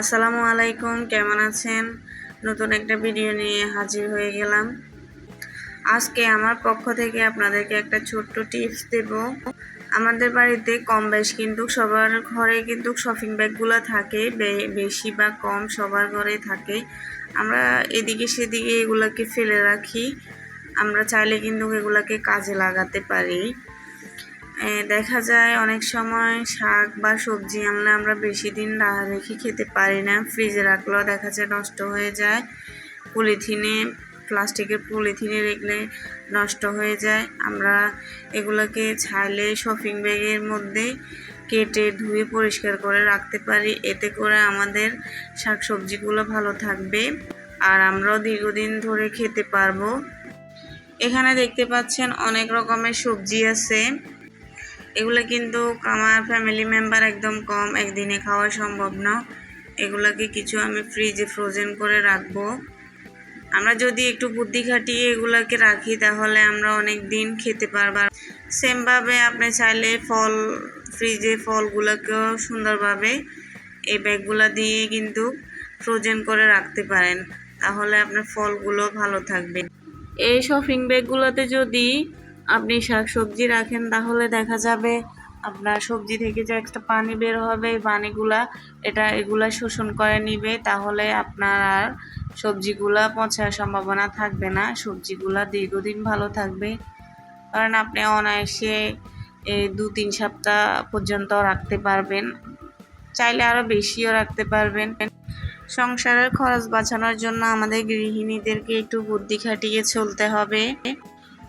আসসালামু আলাইকুম, কেমন আছেন? নতুন একটা ভিডিও নিয়ে হাজির হয়ে গেলাম। আজকে আমার পক্ষ থেকে আপনাদেরকে একটা ছোট্ট টিপস দেব। আমাদের বাড়িতে কম বেশ কিন্তু সবার ঘরে কিন্তু শপিং ব্যাগগুলো থাকে বেশি বা কম সবার ঘরে থাকে। আমরা এদিকে সেদিকে এগুলোকে ফেলে রাখি। আমরা চাইলে কিন্তু এগুলোকে কাজে লাগাতে পারি। দেখা যায় অনেক সময় শাক বা সবজি আনলে আমরা বেশি দিন রেখে খেতে পারি না। ফ্রিজে রাখলেও দেখা যায় নষ্ট হয়ে যায়। পলিথিনে, প্লাস্টিকের পলিথিনে রাখলে নষ্ট হয়ে যায়। আমরা এগুলোকে ছাইলে শপিং ব্যাগের মধ্যে কেটে ধুয়ে পরিষ্কার করে রাখতে পারি। এতে করে আমাদের শাক সবজিগুলো ভালো থাকবে আর আমরাও দীর্ঘদিন ধরে খেতে পারব। এখানে দেখতে পাচ্ছেন অনেক রকমের সবজি আছে। এগুলো কিন্তু আমার ফ্যামিলি মেম্বার একদম কম, একদিনে খাওয়া সম্ভব না। এগুলাকে কিছু আমি ফ্রিজে ফ্রোজেন করে রাখব। আমরা যদি একটু বুদ্ধি খাটিয়ে এগুলাকে রাখি, তাহলে আমরা অনেক দিন খেতে পারব। সেমভাবে আপনি চাইলে ফল ফ্রিজে ফলগুলোকেও সুন্দরভাবে এই ব্যাগগুলো দিয়ে কিন্তু ফ্রোজেন করে রাখতে পারেন। তাহলে আপনার ফলগুলো ভালো থাকবে। এই শপিং ব্যাগগুলোতে যদি আপনি শাক সবজি রাখেন, তাহলে দেখা যাবে আপনার সবজি থেকে যে একটা পানি বের হবে, এই পানিগুলা এটা, এগুলা শোষণ করে নিবে, তাহলে আপনার আর সবজিগুলা পচার সম্ভাবনা থাকবে না, সবজিগুলা দীর্ঘদিন ভালো থাকবে। কারণ আপনি অনায়াসে এই দু তিন সপ্তাহ পর্যন্ত রাখতে পারবেন, চাইলে আরও বেশিও রাখতে পারবেন। সংসারের খরচ বাঁচানোর জন্য আমাদের গৃহিণীদেরকে একটু বুদ্ধি খাটিয়ে চলতে হবে।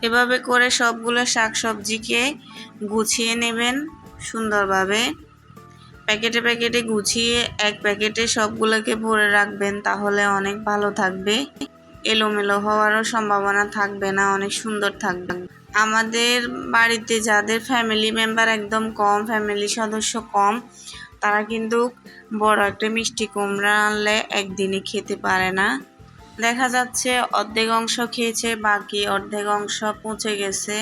এভাবে করে সবগুলো শাকসবজিকে গুছিয়ে নেবেন সুন্দরভাবে। প্যাকেটে প্যাকেটে গুছিয়ে এক প্যাকেটে সবগুলোকে ভরে রাখবেন, তাহলে অনেক ভালো থাকবে। এলোমেলো হওয়ারও সম্ভাবনা থাকবে না, অনেক সুন্দর থাকবে। আমাদের বাড়িতে যাদের ফ্যামিলি মেম্বার একদম কম ফ্যামিলি সদস্য কম, তারা কিন্তু বড় একটা মিষ্টি কুমড়া আনলে একদিনে খেতে পারে না। দেখা যাচ্ছে অর্ধেক অংশ খেয়েছে, বাকি অর্ধেক অংশ পচে গেছে,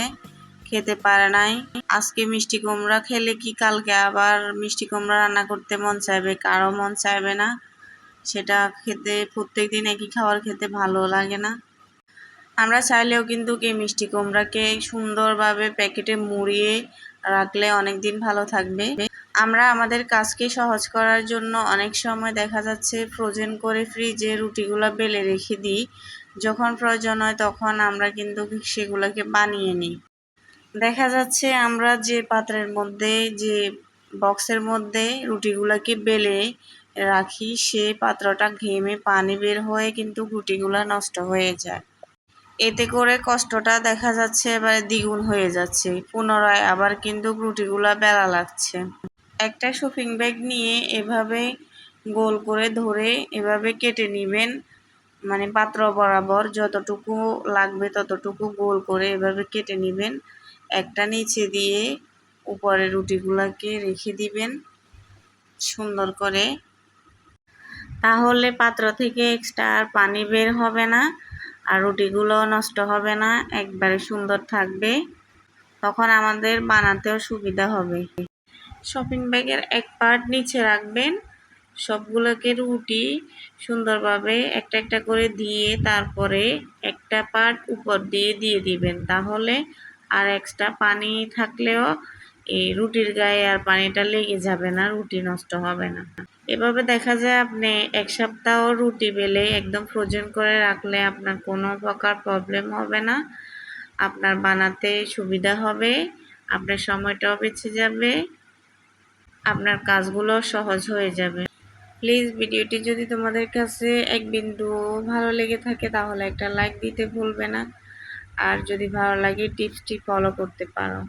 খেতে পারে নাই। আজকে মিষ্টি কুমড়া খেলে কি কালকে আবার মিষ্টি কুমড়া রান্না করতে মন চাইবে? কারও মন চাইবে না। সেটা খেতে প্রত্যেক দিন একই খাবার খেতে ভালো লাগে না। আমরা চাইলেও কিন্তু এই মিষ্টি কুমড়াকে সুন্দরভাবে প্যাকেটে মুড়িয়ে রাখলে অনেক দিন ভালো থাকবে। আমরা আমাদের কাজকে সহজ করার জন্য অনেক সময় দেখা যাচ্ছে ফ্রোজেন করে ফ্রিজে রুটিগুলো বেলে রেখে দিই। যখন প্রয়োজন হয় তখন আমরা কিন্তু সেগুলোকে বানিয়ে নিই। দেখা যাচ্ছে আমরা যে পাত্রের মধ্যে, যে বক্সের মধ্যে রুটিগুলোকে বেলে রাখি, সে পাত্রটা ঘেমে পানি বের হয়ে কিন্তু রুটিগুলো নষ্ট হয়ে যায়। এতে করে কষ্টটা দেখা যাচ্ছে এবারে দ্বিগুণ হয়ে যাচ্ছে। পুনরায় আবার কিন্তু রুটিগুলো বেলা লাগছে। একটা শপিং ব্যাগ নিয়ে এভাবে গোল করে ধরে এভাবে কেটে নেবেন। মানে পাত্র বরাবর যতটুকু লাগবে ততটুকু গোল করে এভাবে কেটে নেবেন। একটা নিচে দিয়ে উপরে রুটিগুলোকে রেখে দিবেন সুন্দর করে। তাহলে পাত্র থেকে এক্সট্রা আর পানি বের হবে না আর রুটিগুলো নষ্ট হবে না, একবারে সুন্দর থাকবে। তখন আমাদের বানাতেও সুবিধা হবে। শপিং ব্যাগের এক পার্ট নিচে রাখবেন। সবগুলোকে রুটি সুন্দরভাবে একটা একটা করে দিয়ে তারপরে একটা পার্ট উপর দিয়ে দিয়ে দিবেন। তাহলে আর এক্সট্রা পানি থাকলেও এই রুটির গায়ে আর পানিটা লেগে যাবে না, রুটি নষ্ট হবে না। এভাবে দেখা যায় আপনি এক সপ্তাহ রুটি বেলে একদম ফ্রোজেন করে রাখলে আপনার কোনো প্রকার প্রবলেম হবে না। আপনার বানাতে সুবিধা হবে, আপনার সময়টাও বেঁচে যাবে। আপনার কাজগুলো সহজ হয়ে যাবে। প্লিজ ভিডিওটি যদি তোমাদের কাছে এক বিন্দু ভালো লেগে থাকে, তাহলে একটা লাইক দিতে ভুলবে না। আর যদি ভালো লাগে, টিপসটি ফলো করতে পারো।